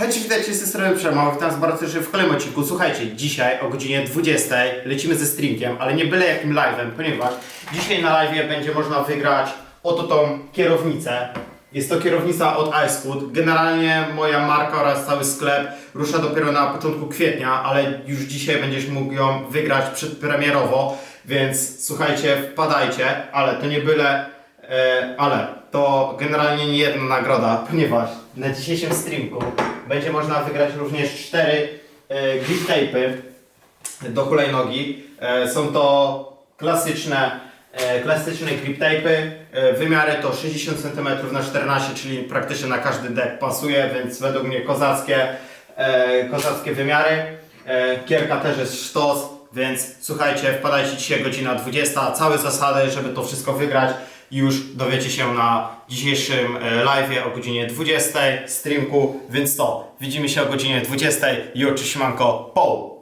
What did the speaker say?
Hej, witajcie, z tej strony Przemowy, witam was bardzo w kolejnym odcinku. Słuchajcie, dzisiaj o godzinie 20 lecimy ze streamkiem, ale nie byle jakim live'em, ponieważ dzisiaj na live'ie będzie można wygrać oto tą kierownicę. Jest to kierownica od iScoot. Generalnie moja marka oraz cały sklep rusza dopiero na początku kwietnia, ale już dzisiaj będziesz mógł ją wygrać przedpremierowo, więc słuchajcie, wpadajcie, ale to nie byle ale to generalnie nie jedna nagroda, ponieważ na dzisiejszym streamku będzie można wygrać również cztery e, grip tape'y do hulajnogi. E, są to klasyczne, e, klasyczne grip tape'y. E, wymiary to 60 cm na 14, czyli praktycznie na każdy dek pasuje, więc według mnie kozackie, e, kozackie wymiary. E, Kierka też jest sztos, więc słuchajcie, wpadajcie dzisiaj godzina 20, całe zasady, żeby to wszystko wygrać już dowiecie się na dzisiejszym e, live o godzinie 20 streamku, więc to, widzimy się o godzinie 20 i oczywiście manko, po!